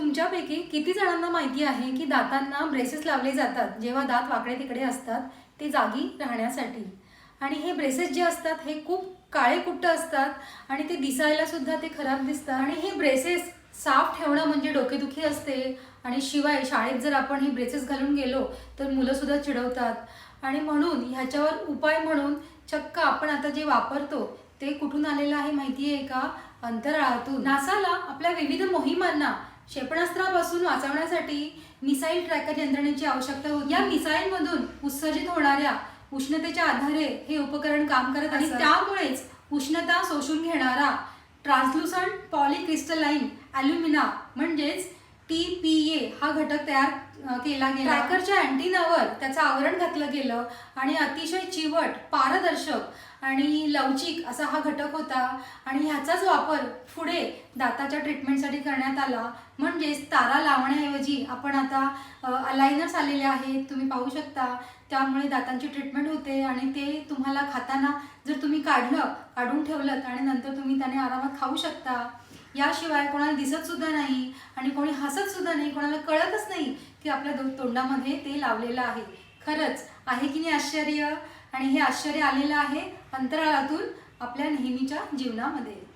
तुमच्यापैकी किती जणांना माहिती आहे की दातांना ब्रेसेस लावले जातात जेव्हा दात वाकडे तिकडे असतात ते जागी राहण्यासाठी? आणि हे ब्रेसेस जे असतात हे खूप काळे कुट्ट असतात आणि ते दिसायला सुद्धा ते खराब दिसतात. आणि हे ब्रेसेस साफ ठेवणं म्हणजे डोकेदुखी असते. आणि शिवाय शाळेत जर आपण हे ब्रेसेस घालून गेलो तर मुलं सुद्धा चिडवतात. आणि म्हणून ह्याच्यावर उपाय म्हणून चक्क आपण आता जे वापरतो ते कुठून आलेलं आहे माहिती आहे का? अंतराळातून. नासाला आपल्या विविध मोहिमांना क्षेपणास्त्रापासून वाचवण्यासाठी मिसाईल ट्रॅकर यंत्रणेची आवश्यकता होती. या मिसाईल मधून उत्सर्जित होणाऱ्या उष्णतेच्या आधारे हे उपकरण काम करत आणि त्यामुळेच उष्णता शोषून घेणारा ट्रान्सलुसंट पॉलिक्रिस्टलाइन अल्युमिना म्हणजेच हा घटक तयार केला गेला. ट्रॅकरच्या अँटिनावर त्याचं आवरण घातलं गेलं आणि अतिशय चिवट पारदर्शक आणि लवचिक असा हा घटक होता आणि ह्याचाच वापर पुढे दाताच्या ट्रीटमेंटसाठी करण्यात आला. म्हणजेच तारा लावण्याऐवजी आपण आता अलायनर्स आलेले आहेत तुम्ही पाहू शकता. त्यामुळे दातांची ट्रीटमेंट होते आणि ते तुम्हाला खाताना जर तुम्ही काढलं काढून ठेवलं आणि नंतर तुम्ही त्याने आरामात खाऊ शकता. याशिवाय कोणाला दिसत सुद्धा नाही आणि कोणी हसत सुद्धा नाही कोणाला कळतच नाही की आपल्या तोंडामध्ये ते लावलेलं आहे. खरंच आहे की नाही आश्चर्य? आणि हे आश्चर्य आलेलं आहे अंतराळातून आपल्या नेहमीच्या जीवनामध्ये.